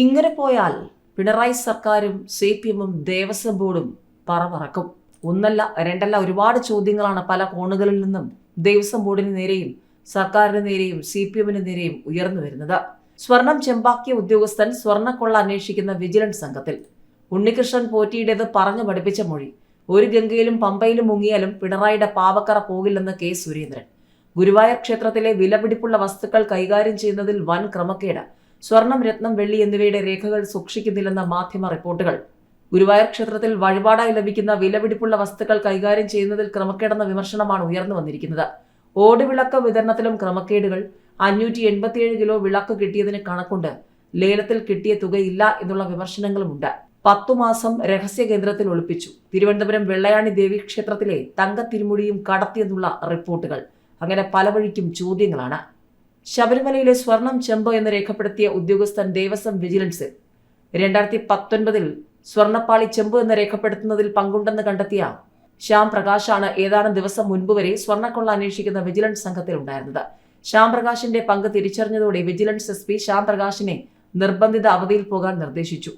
ഇങ്ങനെ പോയാൽ പിണറായി സർക്കാരും സി പി എമ്മും ദേവസ്വം ബോർഡും പറപറക്കും ഒന്നല്ല രണ്ടല്ല ഒരുപാട് ചോദ്യങ്ങളാണ് പല കോണുകളിൽ നിന്നും ദേവസ്വം ബോർഡിന് നേരെയും സർക്കാരിന് നേരെയും സി പി എമ്മിന് നേരെയും ഉയർന്നു വരുന്നത്. സ്വർണം ചെമ്പാക്കിയ ഉദ്യോഗസ്ഥൻ സ്വർണക്കൊള്ള അന്വേഷിക്കുന്ന വിജിലൻസ് സംഘത്തിൽ. ഉണ്ണികൃഷ്ണൻ പോറ്റിയുടേത് പറഞ്ഞു പഠിപ്പിച്ച മൊഴി. ഒരു ഗംഗയിലും പമ്പയിലും മുങ്ങിയാലും പിണറായിയുടെ പാവക്കറ പോകില്ലെന്ന് കെ സുരേന്ദ്രൻ. ഗുരുവായൂർ ക്ഷേത്രത്തിലെ വിലപിടിപ്പുള്ള വസ്തുക്കൾ കൈകാര്യം ചെയ്യുന്നതിൽ വൻ ക്രമക്കേട്. സ്വർണം രത്നം വെള്ളി എന്നിവയുടെ രേഖകൾ സൂക്ഷിക്കുന്നില്ലെന്ന മാധ്യമ റിപ്പോർട്ടുകൾ. ഗുരുവായൂർ ക്ഷേത്രത്തിൽ വഴിപാടായി ലഭിക്കുന്ന വിലപിടിപ്പുള്ള വസ്തുക്കൾ കൈകാര്യം ചെയ്യുന്നതിൽ ക്രമക്കേടെന്ന വിമർശനമാണ് ഉയർന്നു വന്നിരിക്കുന്നത്. ഓടുവിളക്ക് വിതരണത്തിലും ക്രമക്കേടുകൾ. അഞ്ഞൂറ്റി എൺപത്തിയേഴ് കിലോ വിളക്ക് കിട്ടിയതിന് കണക്കുണ്ട്. ലേലത്തിൽ കിട്ടിയ തുകയില്ല എന്നുള്ള വിമർശനങ്ങളുമുണ്ട്. പത്തു മാസം രഹസ്യ കേന്ദ്രത്തിൽ ഒളിപ്പിച്ചു. തിരുവനന്തപുരം വെള്ളയാണി ദേവി ക്ഷേത്രത്തിലെ തങ്ക തിരുമുടിയും കടത്തിയെന്നുള്ള റിപ്പോർട്ടുകൾ. അങ്ങനെ പല വഴിക്കും ചോദ്യങ്ങളാണ്. ശബരിമലയിലെ സ്വർണം ചെമ്പ് എന്ന് രേഖപ്പെടുത്തിയ ഉദ്യോഗസ്ഥൻ ദേവസ്വം വിജിലൻസ് രണ്ടായിരത്തി പത്തൊൻപതിൽ സ്വർണപ്പാളി ചെമ്പ് എന്ന് രേഖപ്പെടുത്തുന്നതിൽ പങ്കുണ്ടെന്ന് കണ്ടെത്തിയ ശ്യാം പ്രകാശാണ് ഏതാനും ദിവസം മുൻപ് വരെ സ്വർണക്കൊള്ള അന്വേഷിക്കുന്ന വിജിലൻസ് സംഘത്തിൽ ഉണ്ടായിരുന്നത് ശ്യാം പ്രകാശിന്റെ പങ്ക് തിരിച്ചറിഞ്ഞതോടെ വിജിലൻസ് എസ് പി ശ്യാം പ്രകാശിനെ നിർബന്ധിത അവധിയിൽ പോകാൻ നിർദ്ദേശിച്ചു.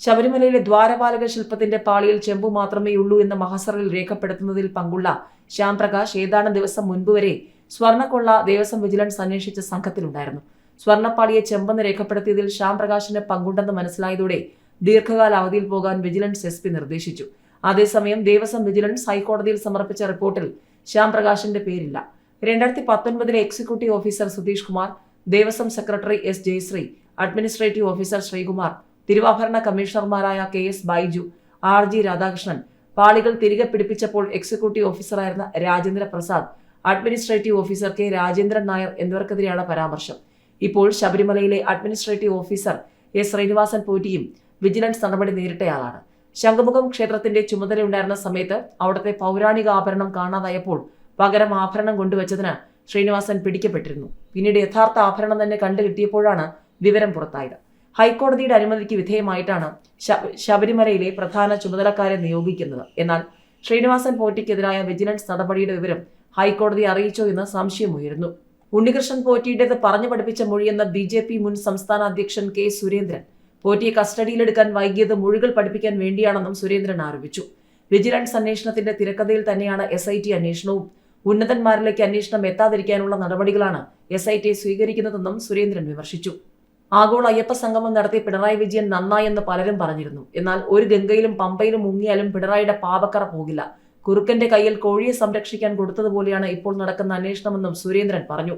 ശബരിമലയിലെ ദ്വാരപാലക ശില്പത്തിന്റെ പാളിയിൽ ചെമ്പു മാത്രമേ ഉള്ളൂ എന്ന മഹസറിൽ രേഖപ്പെടുത്തുന്നതിൽ പങ്കുള്ള ശ്യാം പ്രകാശ് ഏതാനും ദിവസം മുൻപ് വരെ സ്വർണക്കൊള്ള ദേവസ്വം വിജിലൻസ് അന്വേഷിച്ച സംഘത്തിലുണ്ടായിരുന്നു. സ്വർണപ്പാളിയെ ചെമ്പെന്ന് രേഖപ്പെടുത്തിയതിൽ ശ്യാം പ്രകാശിന് പങ്കുണ്ടെന്ന് മനസ്സിലായതോടെ ദീർഘകാല അവധിയിൽ പോകാൻ വിജിലൻസ് എസ് പി നിർദ്ദേശിച്ചു. അതേസമയം ദേവസ്വം വിജിലൻസ് ഹൈക്കോടതിയിൽ സമർപ്പിച്ച റിപ്പോർട്ടിൽ ശ്യാം പ്രകാശിന്റെ പേരില്ല. രണ്ടായിരത്തി പത്തൊൻപതിലെ executive officer Sudheesh Kumar Devaswom secretary S Jayasree administrative officer Sreekumar തിരുവാഭരണ കമ്മീഷണർമാരായ K S Baiju R G Radhakrishnan പാളികൾ തിരികെ പിടിപ്പിച്ചപ്പോൾ executive ഓഫീസറായിരുന്ന Rajendra Prasad administrative officer K Rajendran Nair എന്നിവർക്കെതിരെയാണ് പരാമർശം. ഇപ്പോൾ ശബരിമലയിലെ അഡ്മിനിസ്ട്രേറ്റീവ് ഓഫീസർ എസ് ശ്രീനിവാസൻ പോറ്റിയും വിജിലൻസ് നടപടി നേരിട്ടയാളാണ്. ശംഖുമുഖം ക്ഷേത്രത്തിന്റെ ചുമതലയുണ്ടായിരുന്ന സമയത്ത് അവിടുത്തെ പൗരാണിക ആഭരണം കാണാതായപ്പോൾ പകരം ആഭരണം കൊണ്ടുവച്ചതിന് ശ്രീനിവാസൻ പിടിക്കപ്പെട്ടിരുന്നു. പിന്നീട് യഥാർത്ഥ ആഭരണം തന്നെ കണ്ടുകിട്ടിയപ്പോഴാണ് വിവരം പുറത്തായത്. ഹൈക്കോടതിയുടെ അനുമതിക്ക് വിധേയമായിട്ടാണ് ശബരിമലയിലെ പ്രധാന ചുമതലക്കാരെ നിയോഗിക്കുന്നത്. എന്നാൽ ശ്രീനിവാസൻ പോറ്റിക്കെതിരായ വിജിലൻസ് നടപടിയുടെ വിവരം ഹൈക്കോടതിയെ അറിയിച്ചോ എന്ന് സംശയമുയരുന്നു. ഉണ്ണികൃഷ്ണൻ പോറ്റിയുടേത് പറഞ്ഞു പഠിപ്പിച്ച മൊഴിയെന്ന ബി ജെ പി മുൻ സംസ്ഥാന അധ്യക്ഷൻ കെ സുരേന്ദ്രൻ പോറ്റിയെ കസ്റ്റഡിയിലെടുക്കാൻ വൈകിയത് മൊഴികൾ പഠിപ്പിക്കാൻ വേണ്ടിയാണെന്നും സുരേന്ദ്രൻ ആരോപിച്ചു. വിജിലൻസ് അന്വേഷണത്തിന്റെ തിരക്കഥയിൽ തന്നെയാണ് എസ് ഐ ടി അന്വേഷണവും. ഉന്നതന്മാരിലേക്ക് അന്വേഷണം എത്താതിരിക്കാനുള്ള നടപടികളാണ് എസ് ഐ ടി സ്വീകരിക്കുന്നതെന്നും സുരേന്ദ്രൻ വിമർശിച്ചു. ആഗോള അയ്യപ്പ സംഗമം നടത്തി പിണറായി വിജയൻ നന്നായെന്ന് പലരും പറഞ്ഞിരുന്നു. എന്നാൽ ഒരു ഗംഗയിലും പമ്പയിലും മുങ്ങിയാലും പിണറായിയുടെ പാപക്കറ പോകില്ല. കുറുക്കന്റെ കയ്യിൽ കോഴിയെ സംരക്ഷിക്കാൻ കൊടുത്തതുപോലെയാണ് ഇപ്പോൾ നടക്കുന്ന അന്വേഷണമെന്നും സുരേന്ദ്രൻ പറഞ്ഞു.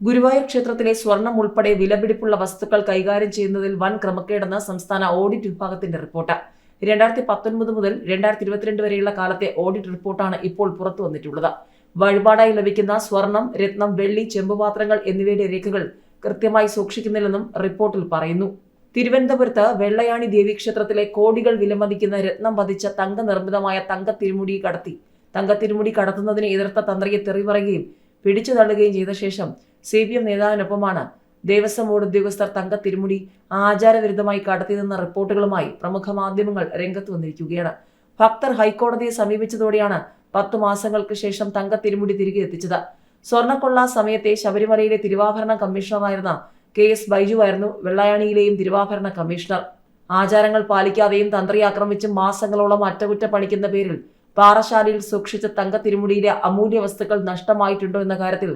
ഗുരുവായൂർ ക്ഷേത്രത്തിലെ സ്വർണം ഉൾപ്പെടെ വിലപിടിപ്പുള്ള വസ്തുക്കൾ കൈകാര്യം ചെയ്യുന്നതിൽ വൻ ക്രമക്കേടെന്ന് സംസ്ഥാന ഓഡിറ്റ് വിഭാഗത്തിന്റെ റിപ്പോർട്ട്. രണ്ടായിരത്തി പത്തൊൻപത് മുതൽ രണ്ടായിരത്തി ഇരുപത്തിരണ്ട് വരെയുള്ള കാലത്തെ ഓഡിറ്റ് റിപ്പോർട്ടാണ് ഇപ്പോൾ പുറത്തു വന്നിട്ടുള്ളത്. വഴിപാടായി ലഭിക്കുന്ന സ്വർണം രത്നം വെള്ളി ചെമ്പുപാത്രങ്ങൾ എന്നിവയുടെ രേഖകൾ കൃത്യമായി സൂക്ഷിക്കുന്നില്ലെന്നും റിപ്പോർട്ടിൽ പറയുന്നു. തിരുവനന്തപുരത്ത് വെള്ളയാണി ദേവീക്ഷേത്രത്തിലെ കോടികൾ വിലമതിക്കുന്ന രത്നം പതിച്ച തങ്ക നിർമ്മിതമായ തങ്ക തിരുമുടി കടത്തി. തങ്ക തിരുമുടി കടത്തുന്നതിനെ എതിർത്ത തന്ത്രിയെ തെറിപറയുകയും പിടിച്ചു തള്ളുകയും ചെയ്ത ശേഷം സി പി എം നേതാവിനൊപ്പമാണ് ദേവസ്വം ബോർഡ് ഉദ്യോഗസ്ഥർ തങ്ക തിരുമുടി ആചാരവിരുദ്ധമായി കടത്തിയതെന്ന റിപ്പോർട്ടുകളുമായി പ്രമുഖ മാധ്യമങ്ങൾ രംഗത്ത് വന്നിരിക്കുകയാണ്. ഭക്തർ ഹൈക്കോടതിയെ സമീപിച്ചതോടെയാണ് പത്തു മാസങ്ങൾക്ക് ശേഷം തങ്ക തിരുമുടി തിരികെ എത്തിച്ചത്. സ്വർണക്കൊള്ള സമയത്തെ ശബരിമലയിലെ തിരുവാഭരണ കമ്മീഷണറായിരുന്ന കെ എസ് ബൈജുവായിരുന്നു വെള്ളായണിയിലെയും തിരുവാഭരണ കമ്മീഷണർ. ആചാരങ്ങൾ പാലിക്കാതെയും തന്ത്രി ആക്രമിച്ചും മാസങ്ങളോളം അറ്റകുറ്റപ്പണിക്കുന്ന പേരിൽ പാറശാലയിൽ സൂക്ഷിച്ച തങ്കത്തിരുമുടിയിലെ അമൂല്യ വസ്തുക്കൾ നഷ്ടമായിട്ടുണ്ടോ എന്ന കാര്യത്തിൽ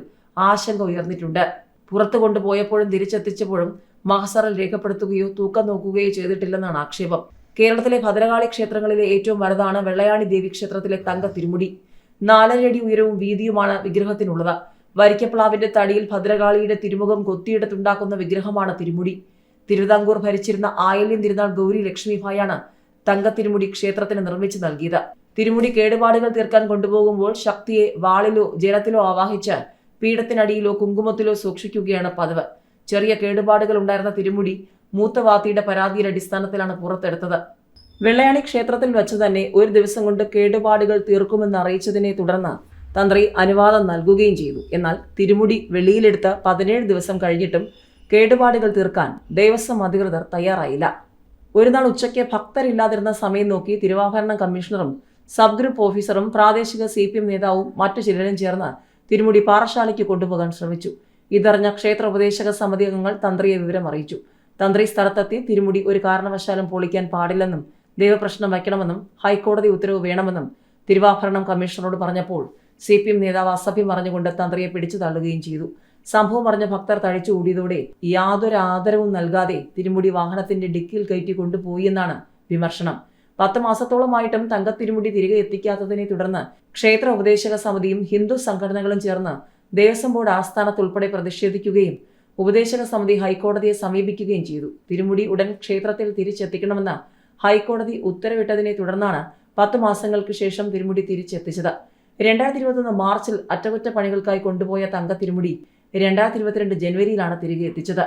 ആശങ്ക ഉയർന്നിട്ടുണ്ട്. പുറത്തു കൊണ്ടുപോയപ്പോഴും തിരിച്ചെത്തിച്ചപ്പോഴും മഹസറിൽ രേഖപ്പെടുത്തുകയോ തൂക്കം നോക്കുകയോ ചെയ്തിട്ടില്ലെന്നാണ് ആക്ഷേപം. കേരളത്തിലെ ഭദ്രകാളി ക്ഷേത്രങ്ങളിലെ ഏറ്റവും വലുതാണ് വെള്ളയാണി ദേവി ക്ഷേത്രത്തിലെ തങ്ക തിരുമുടി നാലരടി ഉയരവും വീതിയുമാണ് വിഗ്രഹത്തിനുള്ളത്. വരിക്കപ്ലാവിന്റെ തടിയിൽ ഭദ്രകാളിയുടെ തിരുമുഖം കൊത്തിയെടുത്തുണ്ടാക്കുന്ന വിഗ്രഹമാണ് തിരുമുടി. തിരുവിതാംകൂർ ഭരിച്ചിരുന്ന ആയില്യം തിരുനാൾ ഗൗരി ലക്ഷ്മിഭായാണ് തങ്ക തിരുമുടി ക്ഷേത്രത്തിന് നിർമ്മിച്ചു നൽകിയത്. തിരുമുടി കേടുപാടുകൾ തീർക്കാൻ കൊണ്ടുപോകുമ്പോൾ ശക്തിയെ വാളിലോ ജലത്തിലോ ആവാഹിച്ച് പീഠത്തിനടിയിലോ കുങ്കുമത്തിലോ സൂക്ഷിക്കുകയാണ് പതിവ്. ചെറിയ കേടുപാടുകൾ ഉണ്ടായിരുന്ന തിരുമുടി മൂത്തവാത്തിയുടെ പരാതിയുടെ അടിസ്ഥാനത്തിലാണ് പുറത്തെടുത്തത്. വെള്ളയാണി ക്ഷേത്രത്തിൽ വെച്ച് തന്നെ ഒരു ദിവസം കൊണ്ട് കേടുപാടുകൾ തീർക്കുമെന്ന് അറിയിച്ചതിനെ തുടർന്ന് തന്ത്രി അനുവാദം നൽകുകയും ചെയ്തു. എന്നാൽ തിരുമുടി വെളിയിലെടുത്ത് പതിനേഴ് ദിവസം കഴിഞ്ഞിട്ടും കേടുപാടുകൾ തീർക്കാൻ ദേവസ്വം അധികൃതർ തയ്യാറായില്ല. ഒരു നാൾ ഉച്ചയ്ക്ക് ഭക്തരില്ലാതിരുന്ന സമയം നോക്കി തിരുവാഭരണ കമ്മീഷണറും സബ് ഗ്രൂപ്പ് ഓഫീസറും പ്രാദേശിക സി പി എം നേതാവും മറ്റു ചിലരും ചേർന്ന് തിരുമുടി പാറശാലയ്ക്ക് കൊണ്ടുപോകാൻ ശ്രമിച്ചു. ഇതറിഞ്ഞ ക്ഷേത്ര ഉപദേശക സമിതി അംഗങ്ങൾ തന്ത്രിയെ വിവരം അറിയിച്ചു. തന്ത്രി സ്ഥലത്തെത്തി തിരുമുടി ഒരു കാരണവശാലും പൊളിക്കാൻ പാടില്ലെന്നും ദൈവപ്രശ്നം വയ്ക്കണമെന്നും ഹൈക്കോടതി ഉത്തരവ് വേണമെന്നും തിരുവാഭരണം കമ്മീഷണറോട് പറഞ്ഞപ്പോൾ സി പി എം നേതാവ് അസഭ്യം പറഞ്ഞുകൊണ്ട് തന്ത്രിയെ പിടിച്ചു തള്ളുകയും ചെയ്തു. സംഭവം അറിഞ്ഞ ഭക്തർ തഴിച്ചുകൂടിയതോടെ യാതൊരു ആദരവും നൽകാതെ തിരുമുടി വാഹനത്തിന്റെ ഡിക്കിയിൽ കയറ്റി കൊണ്ടുപോയി എന്നാണ് വിമർശനം. പത്ത് മാസത്തോളമായിട്ടും തങ്കത്തിരുമുടി തിരികെ എത്തിക്കാത്തതിനെ തുടർന്ന് ക്ഷേത്ര ഉപദേശക സമിതിയും ഹിന്ദു സംഘടനകളും ചേർന്ന് ദേവസ്വം ബോർഡ് ആസ്ഥാനത്തുൾപ്പെടെ പ്രതിഷേധിക്കുകയും ഉപദേശക സമിതി ഹൈക്കോടതിയെ സമീപിക്കുകയും ചെയ്തു. തിരുമുടി ഉടൻ ക്ഷേത്രത്തിൽ തിരിച്ചെത്തിക്കണമെന്ന് ഹൈക്കോടതി ഉത്തരവിട്ടതിനെ തുടർന്നാണ് പത്ത് മാസങ്ങൾക്ക് ശേഷം തിരുമുടി തിരിച്ചെത്തിച്ചത്. രണ്ടായിരത്തി ഇരുപത്തൊന്ന് മാർച്ചിൽ അറ്റകുറ്റപ്പണികൾക്കായി കൊണ്ടുപോയ തങ്ക തിരുമുടി രണ്ടായിരത്തി ഇരുപത്തിരണ്ട് ജനുവരിയിലാണ് തിരികെ എത്തിച്ചത്.